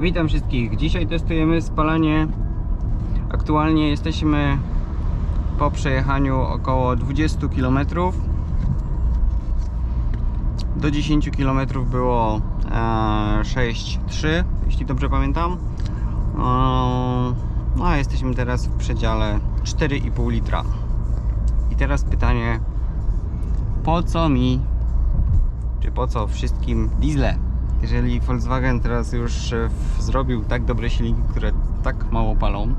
Witam wszystkich. Dzisiaj testujemy spalanie. Aktualnie jesteśmy po przejechaniu około 20 km. Do 10 km było e, 6,3 jeśli dobrze pamiętam. E, No a jesteśmy teraz w przedziale 4,5 litra. I teraz pytanie, po co mi, czy po co wszystkim diesle? Jeżeli Volkswagen teraz już zrobił tak dobre silniki, które tak mało palą,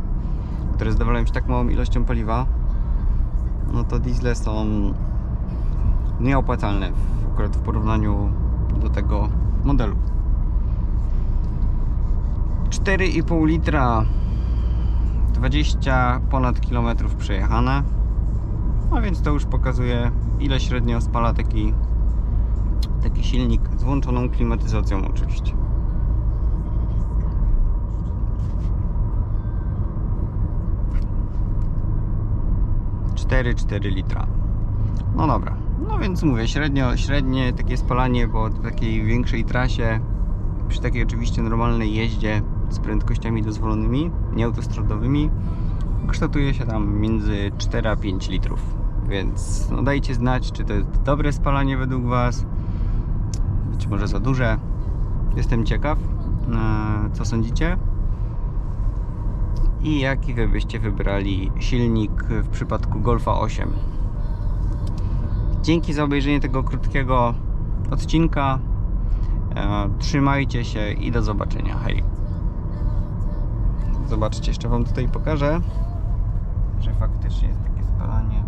które zadowalają się tak małą ilością paliwa, no to diesle są nieopłacalne akurat w porównaniu do tego modelu. 4,5 litra 20 ponad kilometrów przejechane a więc to już pokazuje ile średnio spala taki taki silnik z włączoną klimatyzacją oczywiście. Cztery, 4 litra. No dobra, no więc mówię średnio, średnie takie spalanie po takiej większej trasie przy takiej oczywiście normalnej jeździe z prędkościami dozwolonymi, nieautostradowymi kształtuje się tam między 4 a 5 litrów. Więc no dajcie znać, czy to jest dobre spalanie według Was, być może za duże. Jestem ciekaw, e, co sądzicie. I jaki Wy byście wybrali silnik w przypadku Golfa 8. Dzięki za obejrzenie tego krótkiego odcinka. E, Trzymajcie się i do zobaczenia. Hej. Zobaczcie, jeszcze Wam tutaj pokażę, że faktycznie jest takie spalanie.